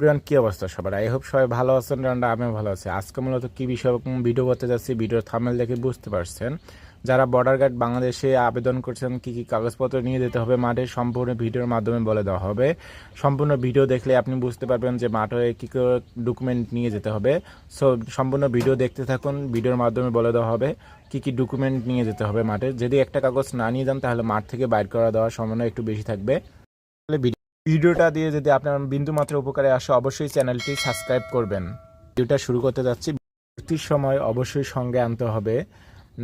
প্রিয়ান, কি অবস্থা সবার? আই হোপ সবাই ভালো আছেন কারণ আমিও ভালো আছি। আজকে মূলত কি বিষয় ভিডিও করতে যাচ্ছি ভিডিওর থামেল দেখে বুঝতে পারছেন। যারা বর্ডার গার্ড বাংলাদেশে আবেদন করছেন, কি কি কাগজপত্র নিয়ে যেতে হবে মাঠে, সম্পূর্ণ ভিডিওর মাধ্যমে বলে দেওয়া হবে। সম্পূর্ণ ভিডিও দেখলে আপনি বুঝতে পারবেন যে মাঠে কী করে ডকুমেন্ট নিয়ে যেতে হবে। সো সম্পূর্ণ ভিডিও দেখতে থাকুন ভিডিওর মাধ্যমে বলে দেওয়া হবে কি কি ডকুমেন্ট নিয়ে যেতে হবে মাঠে। যদি একটা কাগজ না নিয়ে যান, তাহলে মাঠ থেকে বাইর করা দেওয়ার সম্ভাবনা একটু বেশি থাকবে। তাহলে ভিডিওটা দিয়ে যদি আপনার বিন্দু মাত্র উপকারে আসে, অবশ্যই চ্যানেলটি সাবস্ক্রাইব করবেন। ভিডিওটা শুরু করতে যাচ্ছি। ভর্তির সময় অবশ্যই সঙ্গে আনতে হবে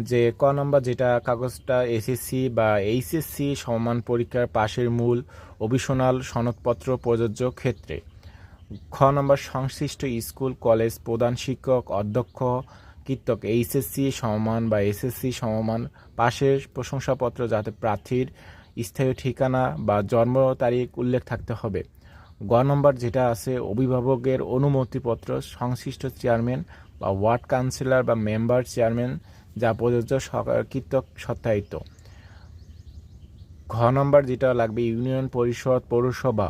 যে, ক নম্বর যেটা কাগজটা এসএসসি বা এইচএসসি সমান পরীক্ষার পাশের মূল অভিশনাল সনদপত্র প্রযোজ্য ক্ষেত্রে। খ নম্বর সংশ্লিষ্ট স্কুল, কলেজ প্রধান শিক্ষক, অধ্যক্ষ কীর্তক এইচএসসি সমমান বা এসএসসি সমমান পাশের প্রশংসাপত্র যাতে প্রার্থীর স্থায়ী ঠিকানা বা জন্ম তারিখ উল্লেখ থাকতে হবে। গ নম্বর যেটা আছে, অভিভাবকের অনুমতিপত্র, সংশ্লিষ্ট চেয়ারম্যান বা ওয়ার্ড কাউন্সিলর বা মেম্বার চেয়ারম্যান, যা প্রযোজ্য কীর্তক সত্যায়িত ঘ নম্বর যেটা লাগবে, ইউনিয়ন পরিষদ, পৌরসভা,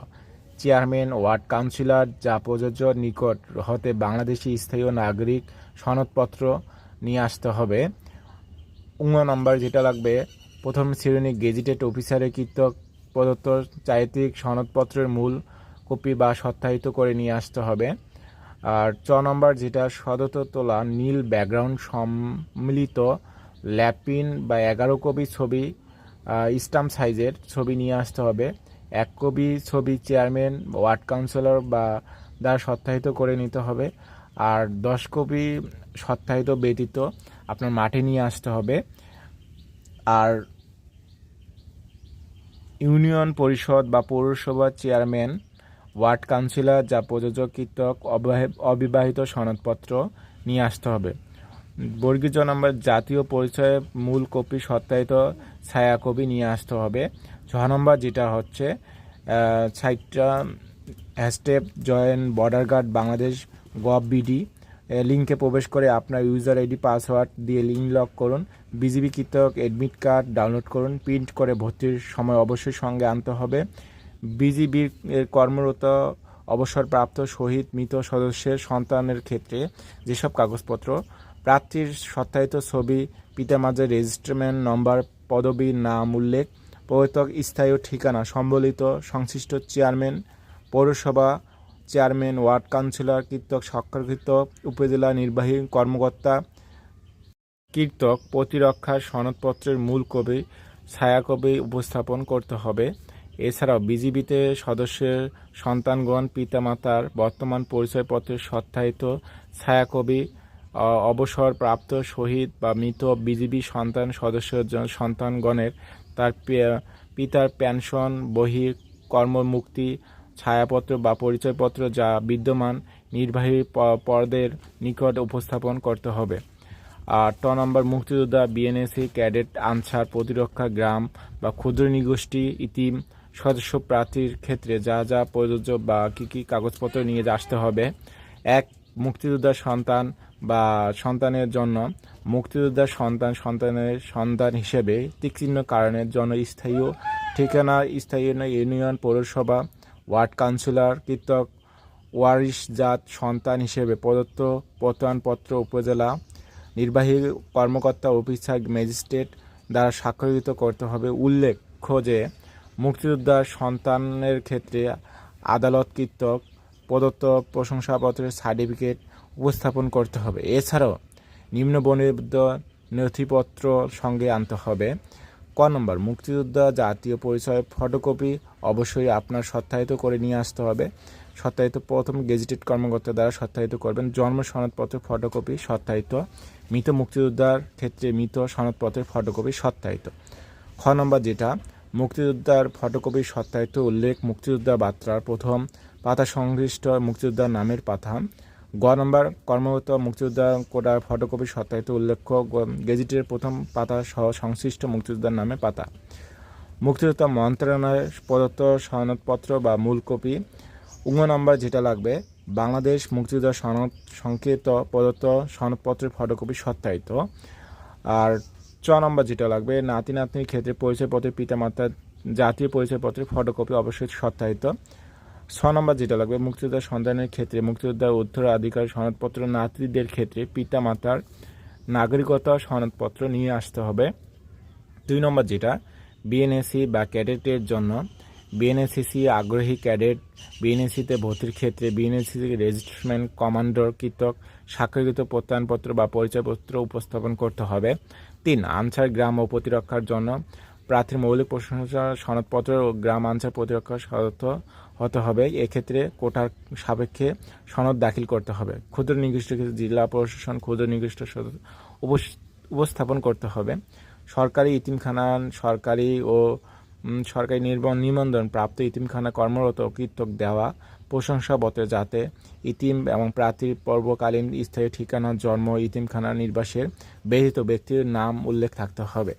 চেয়ারম্যান, ওয়ার্ড কাউন্সিলর, যা প্রযোজ্য নিকট হতে বাংলাদেশি স্থায়ী নাগরিক সনদপত্র নিয়ে আসতে হবে। উঙ্গ নম্বর যেটা লাগবে প্রথম শ্রেণি গেজেটেড অফিসারের কৃতক প্রদত্ত চারিত্রিক সনদপত্রের মূল কপি বা সত্যায়িত করে নিয়ে আসতে হবে। আর চ নম্বর যেটা সদত তোলা নীল ব্যাকগ্রাউন্ড সম্মিলিত ল্যাপিন বা এগারো কপি ছবি স্টাম্প সাইজের ছবি নিয়ে আসতে হবে। এক কপি ছবি চেয়ারম্যান, ওয়ার্ড কাউন্সিলর বা দ্বারা সত্যায়িত করে নিতে হবে। আর দশ কপি সত্যায়িত ব্যতীত আপনার মাঠে নিয়ে আসতে হবে। আর ইউনিয়ন পরিষদ বা পৌরসভার চেয়ারম্যান, ওয়ার্ড কাউন্সিলর যা প্রযোজক কৃতক অবিবাহিত সনদপত্র নিয়ে আসতে হবে। বর্গীজ নম্বর জাতীয় পরিচয়ের মূল কপি সত্যায়িত ছায়াকপি নিয়ে আসতে হবে। ছ নম্বর যেটা হচ্ছে সাইটটা hashtag, join, border guard, Bangladesh gov BD লিঙ্কে প্রবেশ করে আপনার ইউজার আইডি পাসওয়ার্ড দিয়ে লিঙ্ক লক করুন বিজিবি কৃতক অ্যাডমিট কার্ড ডাউনলোড করুন প্রিন্ট করে ভর্তির সময় অবশ্যই সঙ্গে আনতে হবে। বিজিবির কর্মরত, অবসরপ্রাপ্ত, শহীদ, মৃত সদস্যের সন্তানের ক্ষেত্রে যেসব কাগজপত্র, প্রার্থীর সত্যায়িত ছবি পিতামাতার রেজিস্ট্রেমেন্ট নম্বর পদবীর নাম উল্লেখ, প্রবর্তক স্থায়ী ঠিকানা, সম্বলিত সংশ্লিষ্ট চেয়ারম্যান পৌরসভা চেয়ারম্যান, ওয়ার্ড কাউন্সিলর কীর্তক স্বাক্ষরকৃত, উপজেলা নির্বাহী কর্মকর্তা কীর্তক প্রতিরক্ষার সনদপত্রের মূল কবি, ছায়াকবি উপস্থাপন করতে হবে। এছাড়াও বিজিবিতে সদস্যের সন্তানগণ, পিতামাতার বর্তমান পরিচয়পত্রের সত্যায়িত ছায়াকবি অবসরপ্রাপ্ত শহীদ বা মৃত বিজিবি সন্তান সদস্যের সন্তানগণের তার পিতার পেনশন, বহি কর্মমুক্তি ছায়াপত্র বা পরিচয়পত্র যা বিদ্যমান নির্বাহী পদের নিকট উপস্থাপন করতে হবে। আর ট নম্বর মুক্তিযোদ্ধা বিএনএসি ক্যাডেট, আনসার, প্রতিরক্ষা, গ্রাম বা ক্ষুদ্র নিগোষ্ঠী, ইতিম, সদস্য প্রার্থীর ক্ষেত্রে যা যা প্রযোজ্য বা কী কী কাগজপত্র নিয়ে আসতে হবে। এক মুক্তিযোদ্ধার সন্তান বা সন্তানের জন্য মুক্তিযোদ্ধার সন্তান সন্তানের সন্তান হিসেবে তীক্ষ্ণ কারণের জন্য স্থায়ী ঠিকানা, স্থায়ী ইউনিয়ন, পৌরসভা ওয়ার্ড কাউন্সিলর, কৃতক ওয়ারিশজাত সন্তান হিসেবে প্রদত্ত প্রত্যয়নপত্র উপজেলা নির্বাহী কর্মকর্তা অফিসার ম্যাজিস্ট্রেট দ্বারা স্বাক্ষরিত করতে হবে। উল্লেখ্য যে, মুক্তিযোদ্ধার সন্তানের ক্ষেত্রে আদালত কৃতক প্রদত্ত প্রশংসাপত্রের সার্টিফিকেট উপস্থাপন করতে হবে। এছাড়াও নিম্নবর্ণিত নথিপত্র সঙ্গে আনতে হবে। ক নম্বর, মুক্তিযোদ্ধা, জাতীয় পরিচয়, ফটোকপি অবশ্যই আপনার সত্যায়িত করে নিয়ে আসতে হবে। সত্যায়িত প্রথম গেজেটেড কর্মকর্তা দ্বারা সত্যায়িত করবেন। জন্ম সনদপত্রের ফটোকপি সত্যায়িত। মৃত মুক্তিযোদ্ধার ক্ষেত্রে মৃত সনদপত্রের ফটোকপি সত্যায়িত। খ নম্বর যেটা, মুক্তিযোদ্ধার ফটোকপি সত্যায়িত উল্লেখ মুক্তিযোদ্ধা বার্তার প্রথম পাতা সংশ্লিষ্ট মুক্তিযোদ্ধার নামের পাতা। গ নম্বর, কর্মরত মুক্তিযোদ্ধা কোটার ফটোকপি সত্যায়িত উল্লেখ্য গেজেটের প্রথম পাতা সহ সংশ্লিষ্ট মুক্তিযোদ্ধার নামে পাতা। মুক্তিযোদ্ধা মন্ত্রণালয়ের প্রদত্ত সনদপত্র বা মূল কপি। উঙ্গ নম্বর যেটা লাগবে, বাংলাদেশ মুক্তিযোদ্ধা সনদ সংকেত প্রদত্ত সনদপত্রের ফটোকপি সত্যায়িত। আর চ নম্বর যেটা লাগবে নাতি নাতনির ক্ষেত্রে পরিচয়পত্রের পিতামাতার জাতীয় পরিচয়পত্রের ফটোকপি অবশ্যই সত্যায়িত। ছ নম্বর যেটা লাগবে মুক্তিযোদ্ধা সন্তানের ক্ষেত্রে, মুক্তিযোদ্ধার উত্তরাধিকার সনদপত্র নাতৃদের ক্ষেত্রে পিতা মাতার নাগরিকতা সনদপত্র নিয়ে আসতে হবে। দুই নম্বর যেটা, বিএনএসসি বা ক্যাডেটের জন্য, বিএনএসসিসি আগ্রহী ক্যাডেট, বিএনএসসিতে ভর্তির ক্ষেত্রে বিএনএসসি রেজিস্ট্রেশন কমান্ডার কৃতক স্বাক্ষরিত প্রত্যয়নপত্র বা পরিচয়পত্র উপস্থাপন করতে হবে। তিন, আনসার গ্রাম ও প্রতিরক্ষার জন্য প্রার্থীর মৌলিক প্রশংসা, সনদপত্র ও গ্রাম আনসার প্রতিরক্ষা সদস্য হতে হবে। এক্ষেত্রে কোটার সাপেক্ষে সনদ দাখিল করতে হবে। ক্ষুদ্র নির্দিষ্ট জেলা প্রশাসন ক্ষুদ্র নির্দিষ্ট উপস্থাপন করতে হবে। সরকারি ইতিমখানা, সরকারি ও সরকারি নির্বন নিবন্ধন প্রাপ্ত ইতিমখানা কর্মরত কৃতক দেওয়া প্রশংসাপত্র যাতে ইতিম এবং প্রার্থীর পর্বকালীন স্থায়ী ঠিকানা, জন্ম, ইতিমখানা নির্বাসের ব্যতীত ব্যক্তির নাম উল্লেখ থাকতে হবে।